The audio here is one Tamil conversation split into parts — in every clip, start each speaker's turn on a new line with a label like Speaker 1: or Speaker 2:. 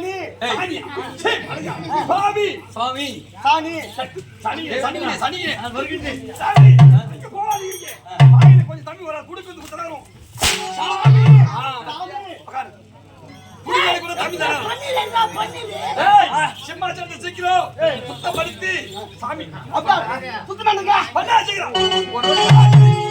Speaker 1: சாணி சாணி. சாமி. சாமி.
Speaker 2: சாணி.
Speaker 1: சனி சனி
Speaker 3: சனி வருகின்றே
Speaker 1: சாமி போகாதீங்க வாயில கொஞ்சம் தண்ணி வர குடுக்கிறது குத்தறோம் சாமி.
Speaker 2: சாமி.
Speaker 1: உட்காரு. சிம்மாச்சலத்தை சீக்கிரம். சுத்தப்படுத்தி. சாமி.
Speaker 2: அப்பா சுத்தம் பண்ணுங்க.
Speaker 1: பண்ணா சீக்கிரம்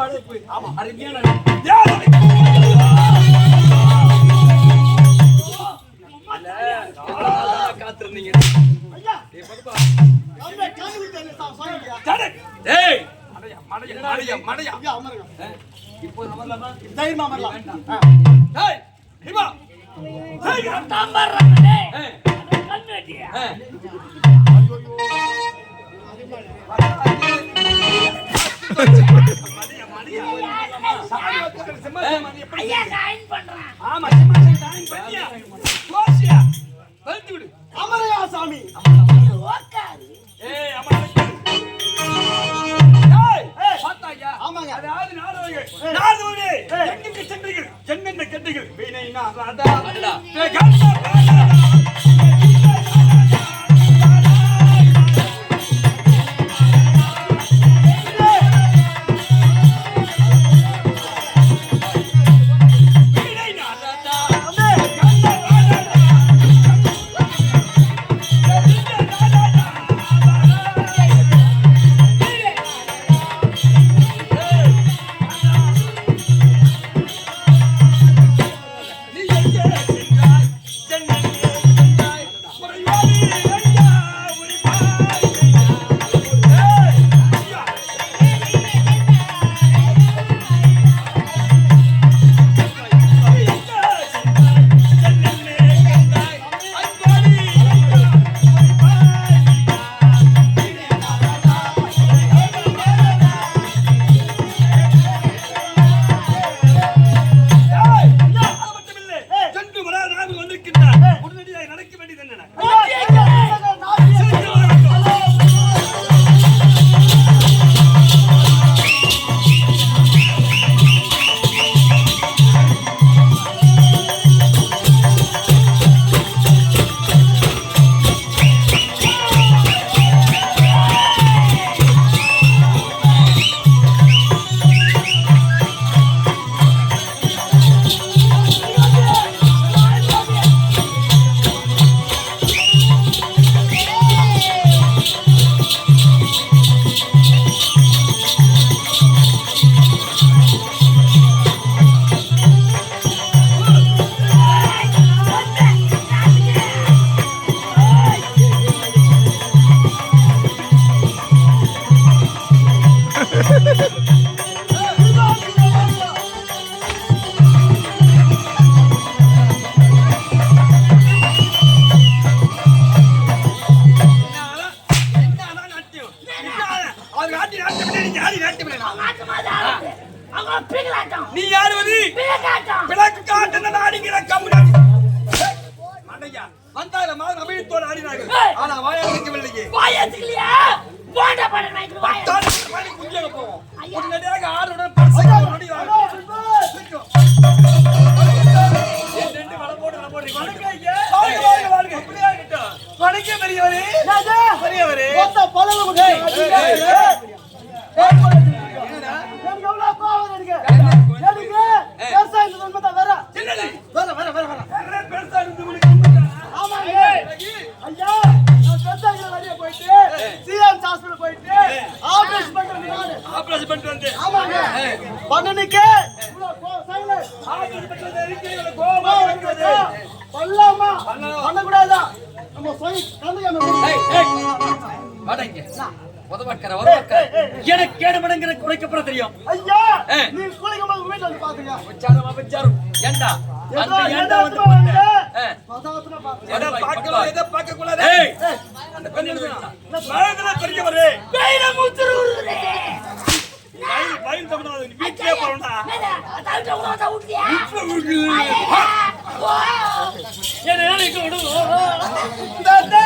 Speaker 3: அழகு ஆமா அருமையான காத்திருந்தீங்க இப்போ
Speaker 2: தைரியமா வரலாம் டேய்
Speaker 1: ஹிமா ஹேய் தான்
Speaker 4: வர்றேன்
Speaker 3: டேய்
Speaker 4: கண்ணு வெட்டியா
Speaker 1: ஐயோ ஐயோ
Speaker 4: ஐயா சைன் பண்றேன்
Speaker 1: ஆமா சிம்மாசன் சைன் பண்ணியா? கோஷியா விடு.
Speaker 2: அமரையா சாமி.
Speaker 1: அமரா பிளக்காட்டம் நீ யாருவது
Speaker 4: பிளக்காட்டம்
Speaker 1: பிளக்காட்டம் நான் ஆடிக்கிற கம்முடாடி மண்டையா வந்தால மாதிரி பெரியவரே. பெரியவரே.
Speaker 2: பல
Speaker 1: எதை பார்க்கலாம் எதை பார்க்க கூடாது
Speaker 3: ஏய்
Speaker 1: அந்த பெண். வயல் வயல் தமிழ்நாடு வீட்டிலே
Speaker 3: நினைக்க விடு.
Speaker 2: தாத்தே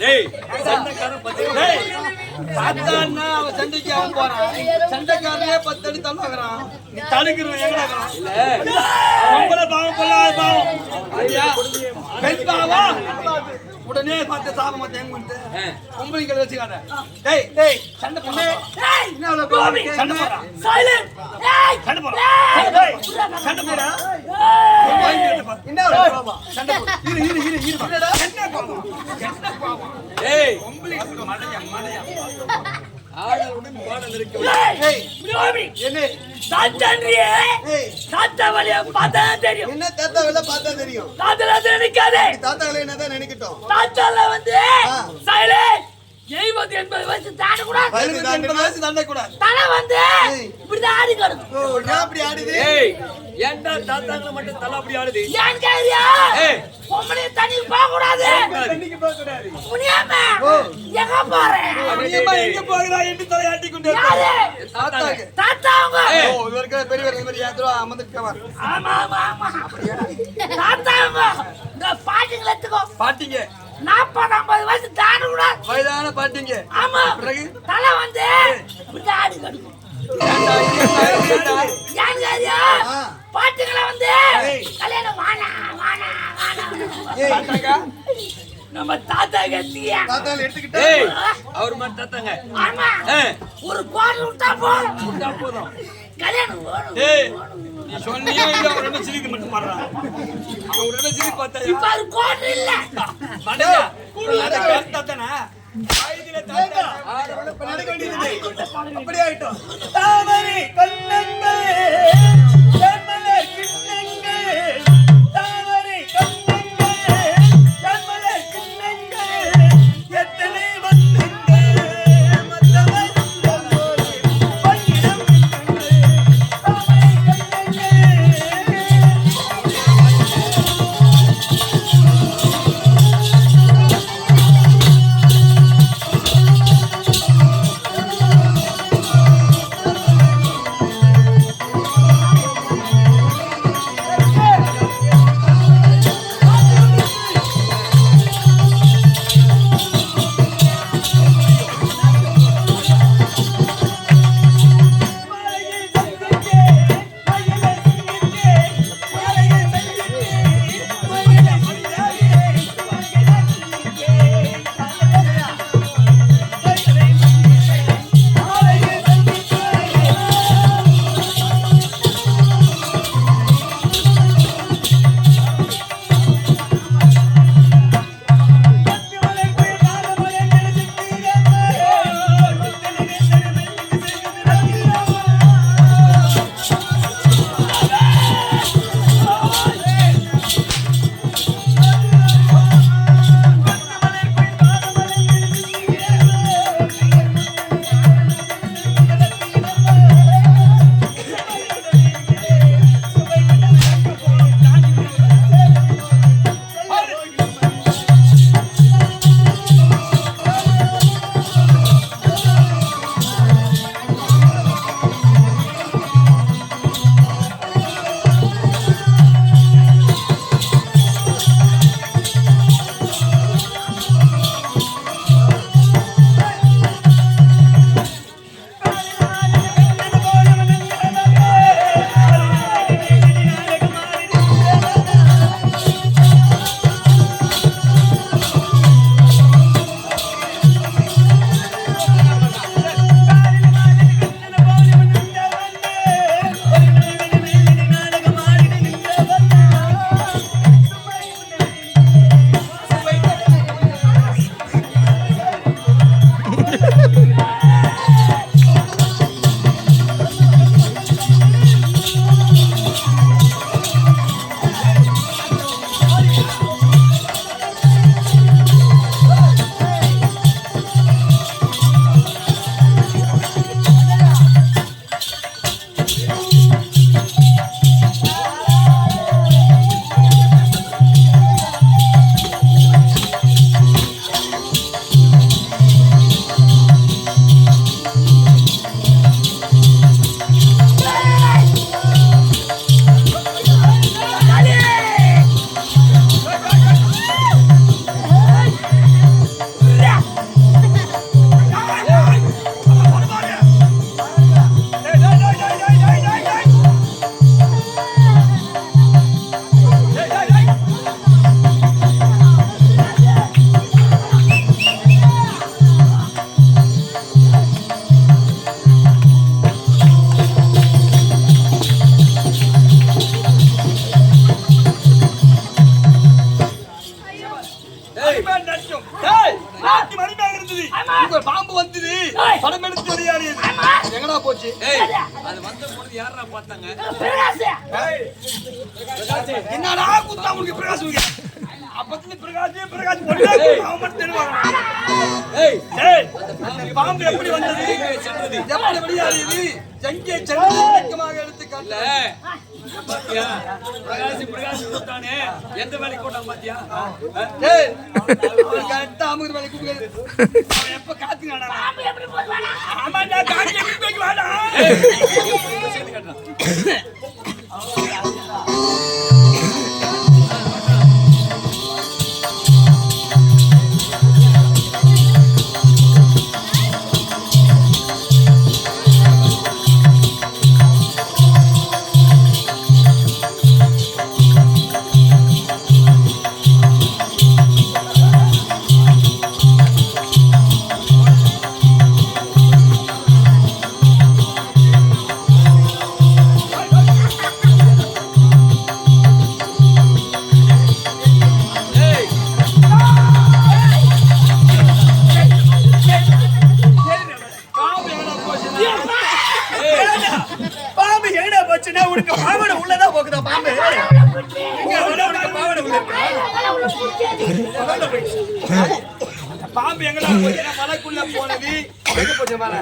Speaker 3: டேய் சண்டைக்காரன்
Speaker 1: டேய் அவன் சண்டைக்கு அவன் போறான். சண்டைக்காரனே பத்து அடி தள்ளாகிறான் நீ தடுக்கிறவன்
Speaker 3: இல்ல.
Speaker 1: பாவம் பாவம். ஐயா பெண் பாவம். உடனே பார்த்து சாப மாட்டேன் எங்க வந்து
Speaker 3: ஆ.
Speaker 1: பொம்பளைங்களை வச்சுக்காத. டேய் டேய் சண்டை பண்ணு
Speaker 4: ஏய்,
Speaker 1: என்ன
Speaker 4: கோபி.
Speaker 1: சண்டை போடுறான்
Speaker 4: ஏய்.
Speaker 1: டேய், சண்டை. என்ன கோபம்? போடு. இரு இரு இரு இரு என்ன கோபம் என்ன கோபம்?
Speaker 3: டேய்.
Speaker 1: பொம்பளைக்கு மடையா மடையா.
Speaker 3: ஆடலுடன் பாடல் இருக்கு.
Speaker 1: என்ன?
Speaker 4: தாத்தான்றியே. தாத்தா வழியா பார்த்தா தெரியும்.
Speaker 5: என்ன தாத்தா வேலை பார்த்தா தெரியும்?
Speaker 4: தாத்தால நினைக்காதே
Speaker 5: தாத்தாக்களை என்னதான் நினைக்கட்டும்?
Speaker 4: தாத்தால வந்து எழுபது எண்பது வயசு தாண்ட
Speaker 1: எண்பது
Speaker 5: தாண்டினா
Speaker 1: வயசு தண்டை கூடாது
Speaker 4: தலை வந்து இப்படிதான் ஆடி
Speaker 5: அப்படி ஆடுது?
Speaker 3: ஏய் ஏன்டா தாத்தாங்களை மட்டும் தலை அப்படி ஆடுது?
Speaker 4: ஏன் கேரியா
Speaker 3: ஏய்.
Speaker 4: பொம்பளை தண்ணி போக கூடாது
Speaker 1: தண்ணிக்கு போக கூடாது
Speaker 4: எங்க
Speaker 1: எங்க என்று தலையாட்டி கொண்டு
Speaker 4: யாரு?
Speaker 1: தாத்தாக்கு.
Speaker 4: தாத்தா அவங்க.
Speaker 1: ஓ இவருக்கு பெரியவர் அமர்ந்துருக்கவர்
Speaker 4: ஆமா ஆமா ஆமா. தாத்தா அவங்க. இந்த பாட்டிங்களை எடுத்துக்கோ.
Speaker 1: பாட்டிங்க.
Speaker 4: நாற்பது ஐம்பது வயசு தாண்ட கூடாது
Speaker 1: வயதான பாட்டிங்க.
Speaker 4: ஆமா? தலை வந்து இப்படிதான் ஆடி கிடக்கும். பாட்டுங்களை வந்து கல்யாணம் வானா வானா வானா? நம்ம தாத்தா கத்தியா.
Speaker 5: எடுத்துக்கிட்டா?
Speaker 3: அவர் மட்டும் தாத்தாங்க.
Speaker 4: ஆமா. ஒரு கோடி விட்டா போதும்.
Speaker 3: விட்டா போதும்.
Speaker 1: நீ சொன்னியே இல்ல அவன் ரெண்டு சிரிக்க மட்டும் பாடுறான் அவன் ரெண்டு சிரிப்பு பார்த்தா
Speaker 4: இப்ப அது கோடி இல்ல.
Speaker 1: மடையா தாத்தானா? வயதுல தாத்தா.
Speaker 5: இப்ப நடக்க வேண்டியது.
Speaker 1: அப்படியே ஆயிட்டோம்.
Speaker 2: தாமரை கண்ணங்கள்.
Speaker 1: பிரகாஷ், அவன் மட்டும் தெருவாங்க.
Speaker 3: ஏய்,
Speaker 1: பாம்பு எப்படி வந்தது? எப்படி வெளியாடியது? எங்கே சென்றது? இலக்கமாக எடுத்து
Speaker 3: இல்ல
Speaker 1: காட்டல
Speaker 3: பாத்தியா? பிரகாசி பிரகாசி கூட்டானே எந்த வேலைக்கு கூட்டான் பாத்தியா?
Speaker 1: கரெக்டா அமுக்கு வேலை கூப்பிடுறது. அவன் எப்ப ஆமாண்டா, காத்து எப்படி வாடா.
Speaker 5: போச்சுன்னா உனக்கு பாவனை உள்ளதான் போகுதா? பாம்பு. உனக்கு பாவனை உள்ள?
Speaker 1: பாம்பு எங்கடா போச்சு? மலைக்குள்ள போனது. எங்க போச்சு மலை?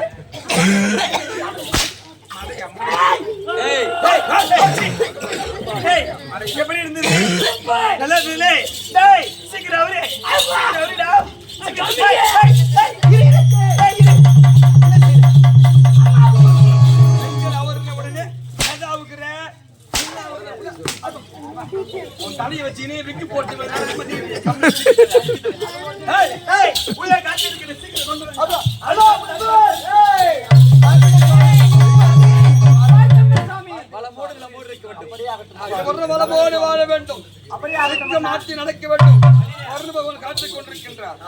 Speaker 5: எப்படி இருந்தது? நல்லா இருந்ததுலே டேய் சீக்கிரம் அவரே. சீக்கிரம்
Speaker 1: உன் தலையை விக்கி போட்டு
Speaker 5: சீக்கிரம் கொண்டு வா.
Speaker 3: வளமோடு வேண்டும்
Speaker 1: ஒரு வளமோடு வாழ வேண்டும். அதுக்கு மாற்றி நடக்க வேண்டும். அருள் பகவான் காத்துக் கொண்டிருக்கின்றார்.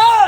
Speaker 1: ஏய்!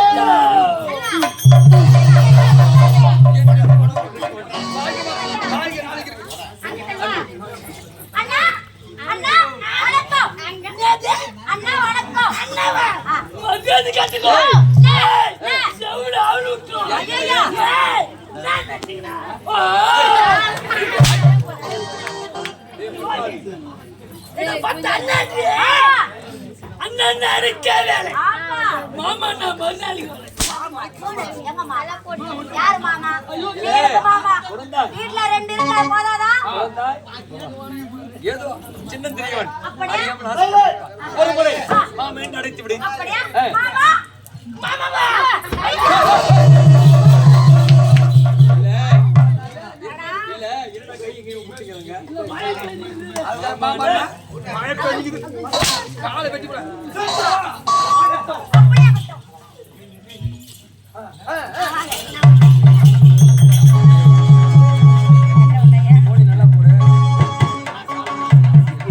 Speaker 4: வீட்டுல
Speaker 3: ஏதோ சின்ன தெரியவன். ஒரு முறை மாமன் அடைத்து விடு.
Speaker 4: மாமா?
Speaker 1: மாமா. மழை பெய்யுது.